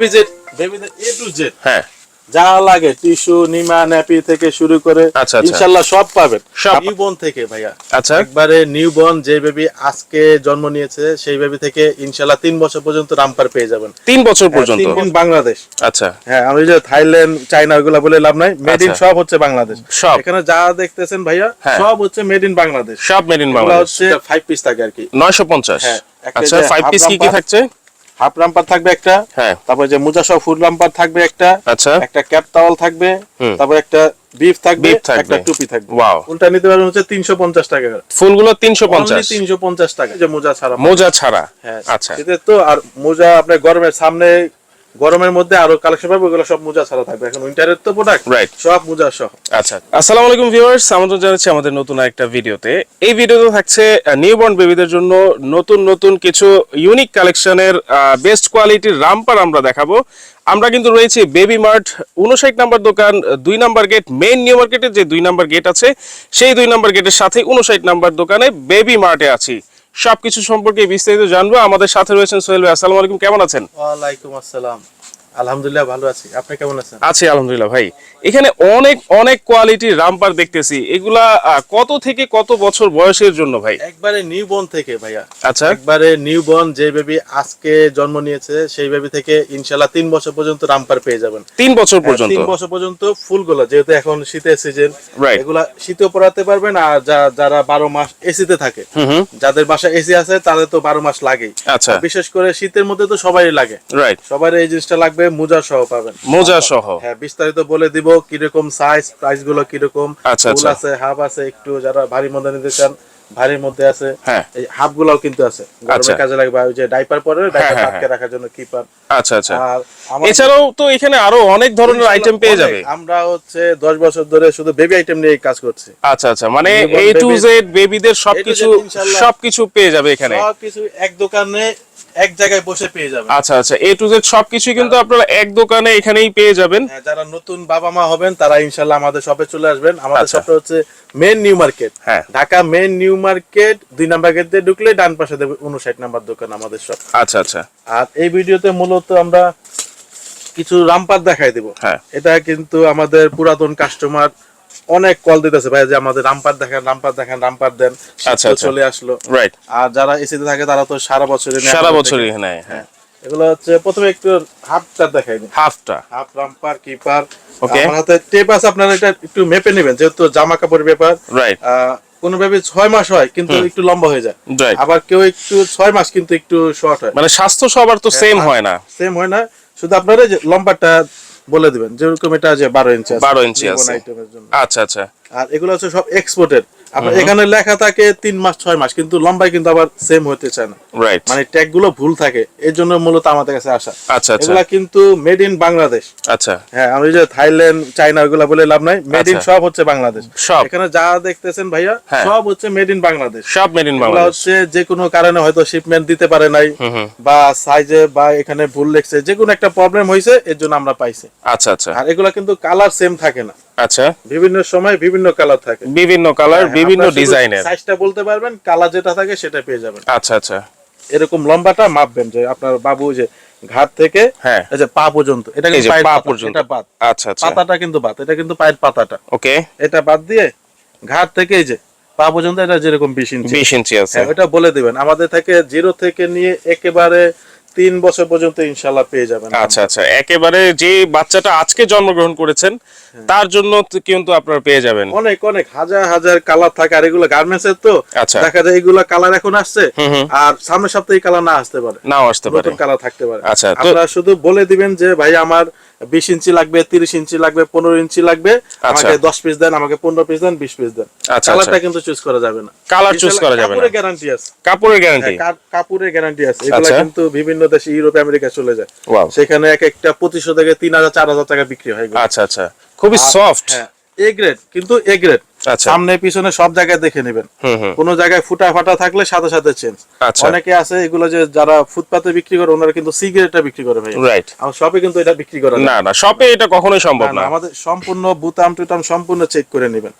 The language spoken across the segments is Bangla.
বেবিজেড বেবিদের এ টু জেড হ্যাঁ। যা লাগে টিস্যু নিমা ন্যাপি থেকে শুরু করে আচ্ছা, আচ্ছা। ইনশাল্লাহ সব পাবেন। নিউবর্ন থেকে ভাইয়া। আচ্ছা। একবারে নিউবর্ন যে বেবি আজকে জন্ম নিয়েছে সেই বেবি থেকে ইনশাল্লাহ তিন বছর পর্যন্ত রামপার পেয়ে যাবেন। তিন বছর পর্যন্ত। বাংলাদেশ। আচ্ছা। হ্যাঁ আমি যে থাইল্যান্ড চায়না ওগুলা বলে লাভ নাই। মেড ইন আচ্ছা। সব হচ্ছে বাংলাদেশ। সব। এখানে যা দেখতেছেন ভাইয়া হ্যাঁ। সব হচ্ছে মেড ইন বাংলাদেশ। সব মেড ইন বাংলাদেশ। হচ্ছে ফাইভ পিস থাকে আর কি। নয়শো পঞ্চাশ। হ্যাঁ, আচ্ছা ফাইভ পিস কি কি থাকছে? হাফ রাম্পার থাকবে একটা হ্যাঁ। তারপর যে মোজা সহ ফুল রাম্পার থাকবে একটা আচ্ছা। একটা ক্যাপ টাওয়াল থাকবে তারপর একটা বিফ থাকবে একটা টুপি থাকবে। ওয়াও ফুলটা নিতে পারবেন হচ্ছে তিনশো পঞ্চাশ টাকা ফুলগুলো তিনশো পঞ্চাশ। তিনশো পঞ্চাশ টাকা। যে মোজা ছাড়া। মোজা ছাড়া। হ্যাঁ। আচ্ছা। এটা তো আর মোজা আপনার গরমের সামনে গরমের মধ্যে আরও কালেকশন পাবে ওগুলো সব মোজা ছাড়া থাকবে। এখন উইন্টারের তো প্রোডাক্ট Right. সব মোজা সহ। আচ্ছা আসসালামু আলাইকুম ভিউয়ার্স আমন্ত্রণ জানাচ্ছি আমাদের নতুন একটা ভিডিওতে। এই ভিডিওতে থাকছে নিউবর্ন বেবিদের জন্য নতুন নতুন কিছু ইউনিক কালেকশনের বেস্ট কোয়ালিটির রামপার আমরা দেখাবো। আমরা কিন্তু রয়েছি বেবি মার্ট উনষাট নাম্বার দোকান দুই নাম্বার গেট মেইন নিউ মার্কেটের যে দুই নাম্বার গেট আছে সেই দুই নাম্বার গেটের সাথে উনষাট নাম্বার দোকানে বেবি মার্টে আছি। সবকিছু সম্পর্কে বিস্তারিত জানব। আমাদের সাথে রয়েছেন সোহেল ভাই, আসসালামু আলাইকুম, কেমন আছেন? ওয়ালাইকুম আসসালাম। আলহামদুলিল্লাহ ভালো আছি। আপনি কেমন আছেন? আছি আলহামদুলিল্লাহ ভাই। এখানে অনেক অনেক কোয়ালিটির রামপার দেখতেছি। এগুলা কত থেকে কত বছর বয়সের জন্য ভাই? একবারে নিউবর্ন থেকে ভাইয়া। আচ্ছা। একবারে নিউবর্ন যে বেবি আজকে জন্ম নিয়েছে সেই বেবি থেকে বছর পর্যন্ত রামপার পেয়ে যাবেন। বছর পর্যন্ত। তিন বছর পর্যন্ত ফুলগুলো যেহেতু এখন শীতের সিজন. এগুলা শীতেও পড়াতে পারবেন আর যা- যারা বারো মাস এসিতে থাকে যাদের বাসায় এসি আছে তাদের তো বারো মাস লাগেই। আচ্ছা। বিশেষ করে শীতের মধ্যে তো সবারই লাগে। রাইট সবার এই জিনিসটা লাগবে। মোজা সহ পাবেন। মোজা সহ। হ্যাঁ বিস্তারিত বলে দিব কীরকম সাইজ প্রাইসগুলো কীরকম। আচ্ছা, ফুল আচ্ছা। আছে হাফ আছে একটু যারা ভারী মধ্যে নিতে চান ভারীর মধ্যে আছে। হ্যাঁ। এই হাফ গুলাও কিন্তু আছে। আচ্ছা। গরমের কাজে লাগবে। ওই যে ডাইপার পরে ডাইপার হ্যাঁ, আটকে রাখার জন্য কিপার আচ্ছা আচ্ছা। আর এছাড়াও তো এখানে আরও অনেক ধরনের আইটেম পেয়ে যাবে। আমরা হচ্ছে দশ বছর ধরে শুধু বেবি আইটেম নিয়ে কাজ করছি। আচ্ছা আচ্ছা। মানে এ টু জেড বেবিদের সবকিছু। সবকিছু পেয়ে যাবে এখানে। সবকিছু এক দোকানে এক জায়গায় বসে পেয়ে যাবেন। আচ্ছা আচ্ছা। এ টু জেড সবকিছু কিন্তু আপনারা এক দোকানে এখানেই পেয়ে যাবেন। হ্যাঁ, যারা নতুন বাবা মা হবেন তারা আমাদের শপে চলে আসবেন। আমাদের আচ্ছা। শপটা হচ্ছে মেন নিউ মার্কেট হ্যাঁ। ঢাকা মেন নিউ মার্কেট দুই নাম্বার গেট দিয়ে ঢুকলে ডান পাশে দেবে উনষাট নাম্বার দোকান আমাদের শপ আচ্ছা আচ্ছা। আর এই ভিডিওতে মূলত আমরা কিছু রামপার দেখাই দিব। হ্যাঁ। এটা কিন্তু আমাদের পুরাতন কাস্টমার অনেক কল দিতেছে ভাই যে আমাদের রামপার দেখান রামপার দেখান রামপার দেন। আচ্ছা, আচ্ছা। চলে আসলো। রাইট আর যারা এসিতে থাকে তারা তো সারা বছর সারা বছরই এখানে হ্যাঁ। এগুলো হচ্ছে প্রথমে একটু হাফটা দেখাই দিই হাফটা হাফ রামপার কিপার Okay. আমার হাতে টেপ আছে আপনারা এটা একটু মেপে নেবেন যেহেতু জামা কাপড়ের ব্যাপার। রাইট কোনো ভাবে ছয় মাস হয় কিন্তু একটু লম্বা হয়ে যায়। আবার কেউ একটু ছয় মাস কিন্তু একটু শর্ট হয়। মানে স্বাস্থ্য সবার তো সেম হ্যাঁ, হয় না। সেম হয় না। শুধু আপনারা লম্বাটা বলে দিবেন যেরকম এটা আছে বারো ইঞ্চি বারো 12 ইঞ্চি আছে। আচ্ছা আচ্ছা। আর এগুলো হচ্ছে সব এক্সপোর্টেড আপনার এখানে লেখা থাকে তিন মাস ছয় মাস কিন্তু লম্বায় কিন্তু আবার সেম হতে চায় না। রাইট মানে ট্যাগগুলো ভুল থাকে এর জন্য মূলত আমাদের কাছে আসা। আচ্ছা আচ্ছা। এগুলা কিন্তু মেড ইন বাংলাদেশ আচ্ছা। হ্যাঁ আমি যে থাইল্যান্ড চায়না ওগুলা বলে লাভ নাই। মেড ইন আচ্ছা। সব হচ্ছে বাংলাদেশ সব। এখানে যা দেখতেছেন ভাইয়া হ্যাঁ। সব হচ্ছে মেড ইন বাংলাদেশ সব মেড ইন বাংলাদেশ হচ্ছে যে কোনো কারণে হয়তো শিপমেন্ট দিতে পারে নাই বা সাইজে বা এখানে ভুল লেখছে যে কোনো একটা প্রবলেম হয়েছে এর জন্য আমরা পাইছি। আচ্ছা আচ্ছা। আর এগুলা কিন্তু কালার সেম থাকে না। আচ্ছা। বিভিন্ন সময় বিভিন্ন কালার থাকে। বিভিন্ন কালার বিভিন্ন ডিজাইনের। সাইজটা বলতে পারবেন কালার যেটা থাকে সেটা পেয়ে যাবেন। আচ্ছা আচ্ছা। এরকম লম্বাটা মাপবেন যে আপনার বাবু যে ঘাট থেকে হ্যাঁ। এই যে পা পর্যন্ত এটা কিন্তু পায়ের পা পর্যন্ত। এটা বাদ। আচ্ছা আচ্ছা। পাতাটা কিন্তু বাদ এটা কিন্তু পায়ের পাতাটা। ওকে। এটা বাদ দিয়ে ঘাট থেকে এই যে পা পর্যন্ত এটা যেরকম বিশ ইঞ্চি। বিশ ইঞ্চি আছে। হ্যাঁ ওটা বলে দিবেন। আমাদের থেকে জিরো থেকে নিয়ে একেবারে তিন বছর পর্যন্ত ইনশাল্লাহ পেয়ে যাবেন। আচ্ছা আচ্ছা। একেবারে যে বাচ্চাটা আজকে জন্মগ্রহণ করেছেন হ্যাঁ। তার জন্য কিন্তু আপনারা পেয়ে যাবেন। অনেক অনেক হাজার হাজার কালার থাকে আর এগুলো গার্মেন্টস এর তো। আচ্ছা। দেখা যায় এগুলো কালার এখন আসছে। আর সামনের সপ্তাহে কালার না আসতে পারে। না আসতে পারে। কালার থাকতে পারে। আচ্ছা, আপনারা শুধু বলে দিবেন যে ভাই আমার বিশ ইঞ্চি লাগবে তিরিশ ইঞ্চি লাগবে পনেরো ইঞ্চি লাগবে। আমাকে দশ পিস দেন আমাকে পনেরো পিস দেন বিশ পিস দেন। আচ্ছা, কালারটা আচ্ছা। কিন্তু চুজ করা যাবে না। কালার চুজ করা যাবে না। কাপড়ের গ্যারান্টি আছে। কাপড়ের গ্যারান্টি কাপড়ের গ্যারান্টি আছে। এগুলো আচ্ছা। কিন্তু বিভিন্ন দেশে ইউরোপ আমেরিকা চলে যায়। সেখানে এক একটা পঁচিশশো থেকে তিন হাজার চার হাজার টাকা বিক্রি হয় আচ্ছা আচ্ছা। খুবই সফট হ্যাঁ। এ গ্রেড কিন্তু এ গ্রেড আচ্ছা। সামনে পিছনে সব জায়গায় দেখে নেবেন। কোনো জায়গায় ফুটা ফাটা থাকলে সাথে সাথে চেঞ্জ আচ্ছা। অনেকে আছে এগুলো যে যারা ফুটপাতে বিক্রি করে ওনারা কিন্তু সিগারেটটা বিক্রি করে ভাই। রাইট আমার শপে কিন্তু এটা বিক্রি করে না। না শপে এটা কখনোই সম্ভব না আমাদের সম্পূর্ণ বুতাম টুতাম সম্পূর্ণ চেক করে নেবেন।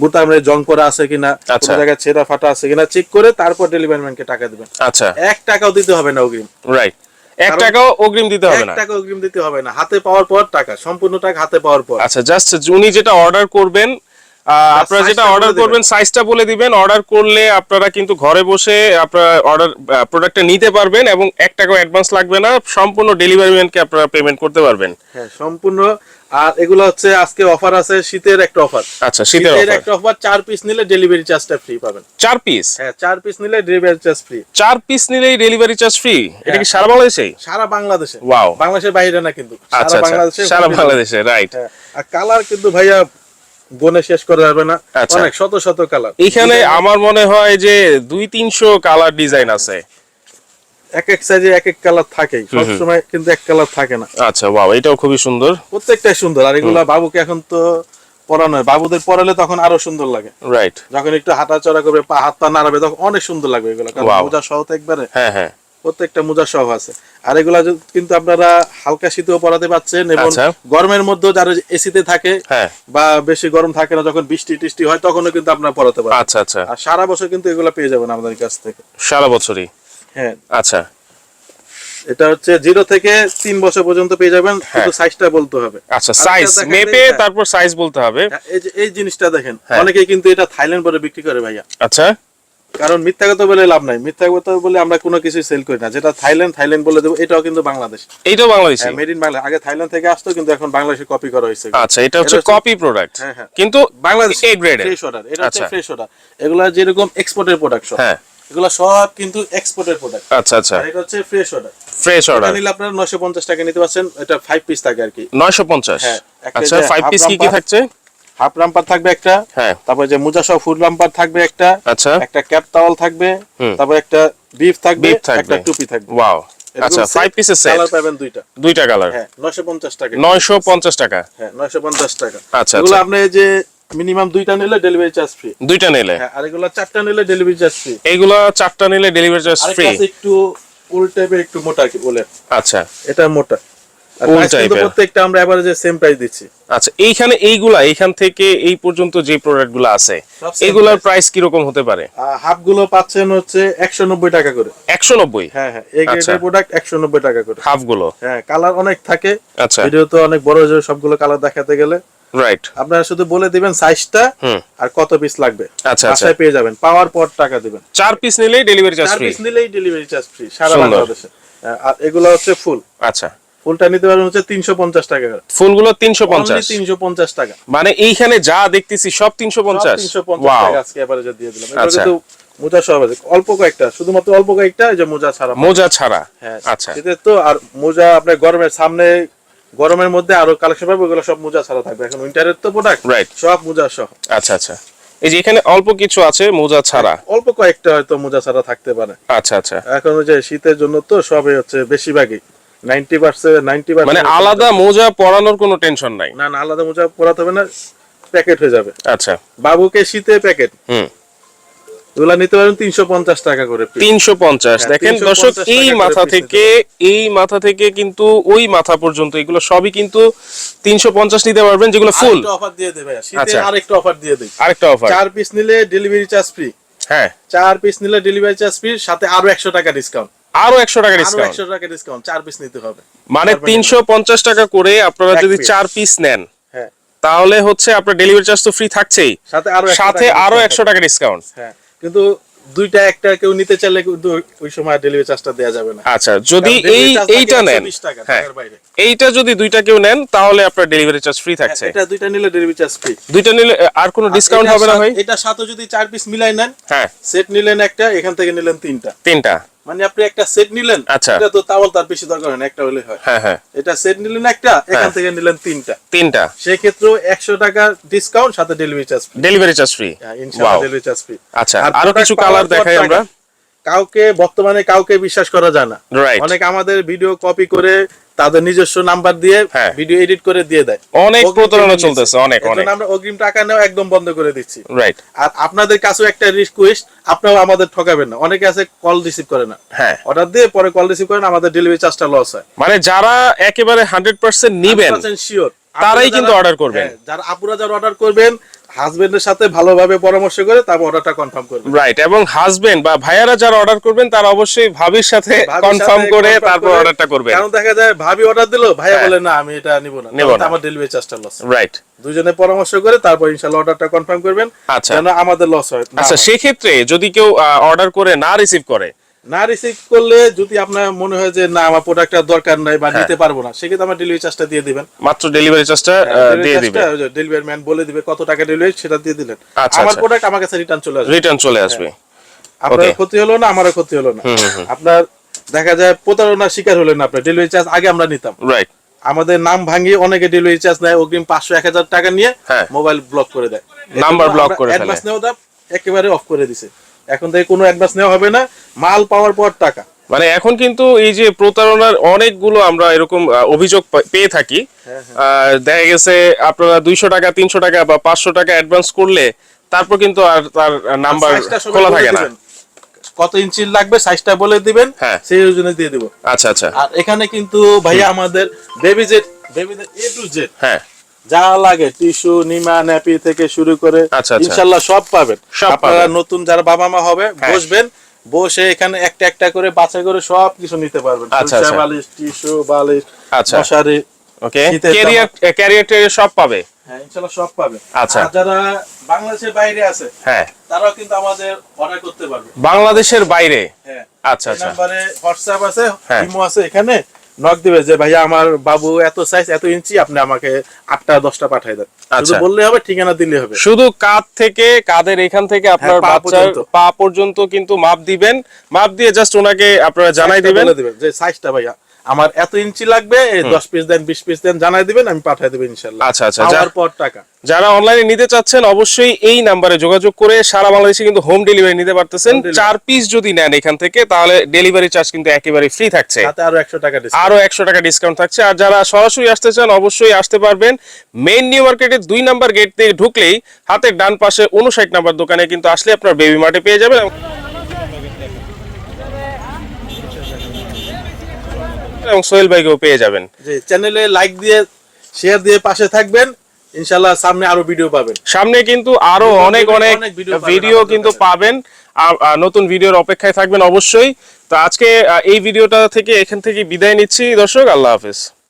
বুতামে জং করা আছে কিনা আচ্ছা। জায়গায় ছেঁড়া ফাটা আছে কিনা চেক করে তারপর ডেলিভারি ম্যানকে টাকা দিবেন। আচ্ছা। এক টাকাও দিতে হবে না অগ্রিম। রাইট এক টাকাও অগ্রিম দিতে হবে এক না। টাকা অগ্রিম দিতে হবে না। হাতে পাওয়ার পর টাকা সম্পূর্ণ টাকা হাতে পাওয়ার পর। আচ্ছা জাস্ট উনি যেটা অর্ডার করবেন আপনারা যেটা অর্ডার করবেন সাইজটা বলে দিবেন। অর্ডার করলে আপনারা কিন্তু ঘরে বসে আপনারা অর্ডার প্রোডাক্টটা নিতে পারবেন এবং এক টাকাও অ্যাডভান্স লাগবে না। সম্পূর্ণ ডেলিভারি ম্যানকে আপনারা পেমেন্ট করতে পারবেন। হ্যাঁ সম্পূর্ণ আর এগুলো হচ্ছে আজকে অফার আছে শীতের একটা অফার আচ্ছা শীতের। একটা অফার চার পিস নিলে ডেলিভারি চার্জটা ফ্রি পাবেন। চার পিস হ্যাঁ চার পিস নিলে ডেলিভারি চার্জ ফ্রি চার পিস নিলেই ডেলিভারি চার্জ ফ্রি এটা কি। সারা বাংলাদেশেই? সারা বাংলাদেশে। Wow. বাংলাদেশের বাইরে না কিন্তু। আচ্ছা আচ্ছা। সারা বাংলাদেশে রাইট হ্যাঁ, আর কালার কিন্তু ভাইয়া বনে শেষ করা যাবে না। আচ্ছা। অনেক শত শত কালার এখানে আমার মনে হয় যে দুই তিনশো কালার ডিজাইন আছে। এক এক সাইজে এক এক কালার থাকেই। সবসময় কিন্তু এক কালার থাকে না। আচ্ছা ওয়াও এটাও খুবই সুন্দর। প্রত্যেকটাই সুন্দর। আর এগুলা বাবুকে এখন তো পরানো হয় বাবুদের পরালে তখন আরও সুন্দর লাগে। রাইট যখন একটু হাঁটা চড়া করবে পা হাত পা নাড়াবে তখন অনেক সুন্দর লাগবে এগুলো। কারণ মোজা সহ তো একবারে হ্যাঁ হ্যাঁ। প্রত্যেকটা মোজা সহ আছে। আর এগুলা কিন্তু আপনারা হালকা শীতেও পরাতে পাচ্ছেন এবং আচ্ছা। গরমের মধ্যে যারা এসিতে থাকে হ্যাঁ। বা বেশি গরম থাকে না যখন বৃষ্টি টিষ্টি হয় তখনও কিন্তু আপনারা পরাতে পারেন আচ্ছা আচ্ছা। আর সারা বছর কিন্তু এগুলা পেয়ে যাবেন আমাদের কাছ থেকে। সারা বছরই। হ্যাঁ। আচ্ছা। এটা হচ্ছে জিরো থেকে তিন বছর পর্যন্ত পেয়ে যাবেন কিন্তু সাইজটা বলতে হবে। আচ্ছা সাইজ মেপে তারপর সাইজ বলতে হবে। হ্যাঁ, এই যে এই জিনিসটা দেখেন হ্যাঁ। অনেকে কিন্তু এটা থাইল্যান্ড বলে বিক্রি করে ভাইয়া। আচ্ছা। কারণ মিথ্যা কথা বলে লাভ নাই। মিথ্যা কথা বলে আমরা কোনো কিছু সেল করি না। যেটা থাইল্যান্ড থাইল্যান্ড বলে দেবো এটাও কিন্তু বাংলাদেশ। এইটাও বাংলাদেশি? মেড ইন বাংলা আগে থাইল্যান্ড থেকে আসতো কিন্তু এখন বাংলাদেশে কপি করা হয়েছে। আচ্ছা এটা হচ্ছে কপি প্রোডাক্ট হ্যাঁ, হ্যাঁ। কিন্তু বাংলাদেশ এ গ্রেডের ফ্রেশ অর্ডার এটা হচ্ছে আচ্ছা। ফ্রেশ অর্ডার এগুলা যেরকম এক্সপোর্টের প্রোডাক্ট হ্যাঁ। এগুলা সব কিন্তু এক্সপোর্টের প্রোডাক্ট আচ্ছা আচ্ছা। এটা হচ্ছে ফ্রেশ অর্ডার ফ্রেশ অর্ডার নিলে আপনারা নশো পঞ্চাশ টাকা নিতে পারছেন এটা ফাইভ পিস থাকে আর কি। নয়শো পঞ্চাশ? হ্যাঁ, একটা আচ্ছা যে ফাইভ half পিস কি কি থাকছে? হাফ রাম্পার থাকবে একটা হ্যাঁ। তারপর যে মোজা সহ ফুল রাম্পার থাকবে একটা আচ্ছা। একটা ক্যাপ টাওয়াল থাকবে তারপর একটা বিফ থাকবে একটা টুপি থাকবে। ওয়াও আচ্ছা ফাইভ পিসের সেট কালার পাবেন দুইটা। দুইটা কালার হ্যাঁ নশো পঞ্চাশ টাকা। নয়শো পঞ্চাশ টাকা। হ্যাঁ নশো পঞ্চাশ টাকা। আচ্ছা, এগুলো আচ্ছা। আপনি যে মিনিমাম দুইটা নিলে ডেলিভারি চার্জ ফ্রি দুইটা নিলে। হ্যাঁ আর এগুলো চারটা নিলে ডেলিভারি চার্জ ফ্রি এইগুলো চারটা নিলে ডেলিভারি চার্জ ফ্রি একটু উল টাইপের একটু মোটা কি বলে আচ্ছা। এটা মোটা। উল price প্রত্যেকটা আমরা এভারেজে সেম প্রাইস দিচ্ছি। আচ্ছা এইখানে এইগুলা এইখান থেকে এই পর্যন্ত যে আছে এগুলার। প্রাইস হতে পারে? হাফগুলো পাচ্ছেন হচ্ছে একশো নব্বই টাকা করে। একশো নব্বই? হ্যাঁ হ্যাঁ এই আচ্ছা। গ্রেডের প্রোডাক্ট একশো নব্বই টাকা করে। হাফগুলো? হ্যাঁ কালার অনেক থাকে। আচ্ছা। ভিডিও তো অনেক বড় হয়ে সবগুলো কালার দেখাতে গেলে। রাইট আপনারা শুধু বলে দিবেন সাইজটা আর কত পিস লাগবে। আচ্ছা আচ্ছা। পেয়ে যাবেন। পাওয়ার পর টাকা দিবেন। চার পিস নিলেই ডেলিভারি চার্জ চার ফ্রি পিস নিলেই ডেলিভারি চার্জ ফ্রি সারা বাংলাদেশে। আর এগুলো হচ্ছে ফুল। আচ্ছা। ফুলটা নিতে পারবেন হচ্ছে তিনশো পঞ্চাশ টাকা ফুলগুলো তিনশো পঞ্চাশ। তিনশো পঞ্চাশ টাকা। মানে এইখানে যা দেখতেছি সব তিনশো পঞ্চাশ। তিনশো পঞ্চাশ টাকা আজকে এবারে দিয়ে দিলাম। আচ্ছা। কিন্তু মোজা সব আছে। অল্প কয়েকটা। শুধুমাত্র অল্প কয়েকটা যে মোজা ছাড়া। মোজা ছাড়া। হ্যাঁ। আচ্ছা। তো আর মোজা আপনার গরমের সামনে গরমের মধ্যে আরও কালেকশন পাবো ওগুলো সব মোজা ছাড়া থাকবে। এখন উইন্টারের তো প্রোডাক্ট Right. সব মোজা সহ। আচ্ছা আচ্ছা। এই যে এখানে অল্প কিছু আছে মোজা ছাড়া? অল্প কয়েকটা হয়তো মোজা ছাড়া থাকতে পারে। আচ্ছা আচ্ছা। এখন ওই যে শীতের জন্য তো সবই হচ্ছে বেশিরভাগই। নাইনটি পার্সেন্ট নাইনটি মানে আলাদা মোজা। পরানোর কোনো টেনশন নাই? না না আলাদা মোজা পরাতে হবে না প্যাকেট হয়ে যাবে। আচ্ছা। বাবুকে শীতে প্যাকেট হুম। এগুলা নিতে পারেন তিনশো পঞ্চাশ টাকা করে তিনশো পঞ্চাশ। হ্যাঁ, দেখেন দর্শক এই মাথা থেকে এই মাথা থেকে কিন্তু ওই মাথা পর্যন্ত এগুলো সবই কিন্তু তিনশো পঞ্চাশ নিতে পারবেন যেগুলো ফুল অফার দিয়ে দেবে। শীতে আচ্ছা। আরেকটা অফার দিয়ে দেই। আরেকটা অফার চার পিস নিলে ডেলিভারি চার্জ ফ্রি হ্যাঁ। চার পিস নিলে ডেলিভারি চার্জ ফ্রি সাথে আরও একশো টাকা ডিসকাউন্ট আরও একশো টাকা ডিসকাউন্ট একশো টাকা ডিসকাউন্ট চার পিস নিতে হবে। মানে তিনশো পঞ্চাশ টাকা করে আপনারা যদি চার পিস নেন হ্যাঁ। তাহলে হচ্ছে আপনার ডেলিভারি চার্জ তো ফ্রি থাকছেই। সাথে আরও সাথে আরও একশো টাকা ডিসকাউন্ট হ্যাঁ। কিন্তু দুইটা একটা কেউ নিতে চাইলে কিন্তু ওই সময় ডেলিভারি চার্জটা দেওয়া যাবে না। আচ্ছা যদি এই এইটা নেন। হ্যাঁ। এইটা যদি দুইটা কেউ নেন তাহলে আপনার ডেলিভারি চার্জ ফ্রি থাকছে। এটা দুইটা নিলে ডেলিভারি চার্জ ফ্রি দুইটা নিলে আর কোনো ডিসকাউন্ট হবে না ভাই? এটা সাথে যদি চার পিস মিলাই নেন হ্যাঁ। সেট নিলেন একটা এখান থেকে নিলেন তিনটা। তিনটা। মানে আপনি একটা সেট নিলেন আচ্ছা। এটা তো তাওয়াল তার বেশি দরকার হয় না একটা হলে হয়। হ্যাঁ হ্যাঁ। এটা সেট নিলেন একটা এখান হ্যাঁ। থেকে নিলেন তিনটা। তিনটা। সেক্ষেত্রেও একশো টাকা ডিসকাউন্ট সাথে delivery charge free delivery charge free ইনশাআল্লাহ ডেলিভারি চার্জ ফ্রি আচ্ছা আরও কিছু কালার দেখাই আমরা? কাউকে বর্তমানে কাউকে বিশ্বাস করা যায় না। অনেক আমাদের ভিডিও কপি করে তাদের নিজস্ব নাম্বার দিয়ে হ্যাঁ। ভিডিও এডিট করে দিয়ে দেয়। অনেক প্রতারণা চলতেছে। অনেক, অনেক। আমরা অগ্রিম টাকা নেওয়া একদম বন্ধ করে দিচ্ছি। রাইট আর আপনাদের কাছেও একটা রিকোয়েস্ট আপনারা আমাদের ঠকাবেন না। অনেকে আছে কল রিসিভ করে না। হ্যাঁ। অর্ডার দিয়ে পরে কল রিসিভ করেন আমাদের ডেলিভারি চার্জটা লস হয়। মানে যারা একেবারে হান্ড্রেড পার্সেন্ট নিবেন শিওর তারাই কিন্তু অর্ডার করবেন। যারা আপুরা যারা অর্ডার করবেন হাজবেন্ডের সাথে ভালোভাবে পরামর্শ করে তারপর অর্ডারটা কনফার্ম করবে রাইট এবং হাজবেন্ড বা ভাইয়ারা যারা অর্ডার করবেন তারা অবশ্যই ভাবির সাথে কনফার্ম করে তারপর অর্ডারটা করবেন কারণ দেখা যায় ভাবি অর্ডার দিলো ভাইয়া হ্যাঁ। বলে না আমি এটা নিব না। আমার ডেলিভারি চার্জটা লস রাইট দুজনে পরামর্শ করে তারপর ইনশাআল্লাহ অর্ডারটা কনফার্ম করবেন আচ্ছা। যেন আমাদের লস হয় আচ্ছা হয়। সেক্ষেত্রে যদি কেউ অর্ডার করে না রিসিভ করে না রিসিভ করলে যদি আপনার মনে হয় যে না আমার প্রোডাক্টটার দরকার নাই বা হ্যাঁ। নিতে পারব না সেক্ষেত্রে আমার ডেলিভারি চার্জটা দিয়ে দিবেন। মাত্র ডেলিভারি চার্জটা দিয়ে দিবে। ডেলিভারি ম্যান বলে দিবে কত টাকা ডেলিভারি সেটা দিয়ে দিলেন। আচ্ছা, আমার আচ্ছা। প্রোডাক্ট আমার কাছে রিটার্ন চলে আসবে। রিটার্ন চলে আসবে। আপনার ক্ষতি হলো না আমারও ক্ষতি হলো না। আপনার দেখা যায় প্রতারণার শিকার হলেন আপনার ডেলিভারি চার্জ আগে আমরা নিতাম। রাইট আমাদের নাম ভাঙিয়ে অনেকে ডেলিভারি চার্জ নেয় অগ্রিম পাঁচশো এক হাজার টাকা নিয়ে হ্যাঁ। মোবাইল ব্লক করে দেয়। Number block করে অ্যাডভান্স নেওয়া একেবারে অফ করে দিছে। এখন থেকে কোনো অ্যাডভান্স নেওয়া হবে না মাল পাওয়ার পর টাকা। মানে এখন কিন্তু এই যে প্রতারণার অনেকগুলো আমরা এরকম অভিযোগ পেয়ে থাকি। হ্যাঁ, দেখা গেছে আপনারা দুইশো টাকা তিনশো টাকা বা পাঁচশো টাকা অ্যাডভান্স করলে তারপর কিন্তু আর তার নাম্বার খোলা থাকে না। কত ইঞ্চি লাগবে সাইজটা বলে দিবেন হ্যাঁ। সেই ওজনে দিয়ে দিব। আচ্ছা আচ্ছা। আর এখানে কিন্তু ভাইয়া আমাদের বেবি জেড বেবিদের এ টু জেড হ্যাঁ। যা লাগে টিস্যু নিমা ন্যাপি থেকে শুরু করে আচ্ছা, আচ্ছা। ইনশাল্লাহ সব পাবেন। আপনারা নতুন যারা বাবা মা হবে হ্যাঁ। বসবেন বসে এখানে একটা একটা করে বাছাই করে সব কিছু নিতে পারবেন। আচ্ছা। বালিশ টিস্যু বালিশ আচ্ছা। মশারি ওকে। ক্যারিয়ার ক্যারিয়ার সব পাবে? হ্যাঁ ইনশাল্লাহ সব পাবে। আচ্ছা। যারা বাংলাদেশের বাইরে আছে হ্যাঁ। তারাও কিন্তু আমাদের অর্ডার করতে পারবে। বাংলাদেশের বাইরে? হ্যাঁ। আচ্ছা আচ্ছা। নাম্বারে হোয়াটসঅ্যাপ আছে হ্যাঁ। ইমো আছে এখানে। নক দিবে যে ভাইয়া আমার বাবু এত সাইজ এত ইঞ্চি আপনি আমাকে আটটা দশটা পাঠাই দেন। শুধু আচ্ছা। বললে হবে ঠিকানা দিলে হবে। শুধু কাঁধ থেকে কাঁধের এখান থেকে আপনার হ্যাঁ, পা বাচ্চার পর্যন্ত। পা পর্যন্ত কিন্তু মাপ দিবেন। মাপ দিয়ে জাস্ট ওনাকে আপনারা জানাই দিবেন। দিবেন যে সাইজটা ভাইয়া আমার এত ইঞ্চি লাগবে দশ পিস দেন বিশ পিস দেন জানাই দিবেন আমি পাঠাই দেবো ইনশাল্লাহ। আচ্ছা, আচ্ছা, পাওয়ার যা- পর টাকা। যারা অনলাইনে নিতে চাচ্ছেন অবশ্যই এই নাম্বারে যোগাযোগ করে সারা বাংলাদেশে কিন্তু হোম ডেলিভারি নিতে পারতেছেন। চার পিস যদি নেন এখান থেকে তাহলে ডেলিভারি চার্জ কিন্তু একেবারে ফ্রি থাকছে। আরও একশো টাকা ডিসকাউন্ট আরও একশো টাকা ডিসকাউন্ট থাকছে। আর যারা সরাসরি আসতে চান অবশ্যই আসতে পারবেন। মেইন নিউ মার্কেটের দুই নাম্বার গেট থেকে ঢুকলেই হাতের ডান পাশে উনষাট নাম্বার দোকানে কিন্তু আসলে আপনার বেবি মার্টে পেয়ে যাবেন। এবং- সোহেল ভাইকেও পেয়ে যাবেন। চ্যানেলে লাইক দিয়ে শেয়ার দিয়ে পাশে থাকবেন। ইনশাল্লাহ সামনে আরও ভিডিও পাবেন। সামনে কিন্তু আরও অনেক অনেক ভিডিও কিন্তু পাবেন। নতুন ভিডিওর অপেক্ষায় থাকবেন অবশ্যই। তো আজকে এই ভিডিওটা থেকে এখান থেকে বিদায় নিচ্ছি। দর্শক আল্লাহ হাফেজ।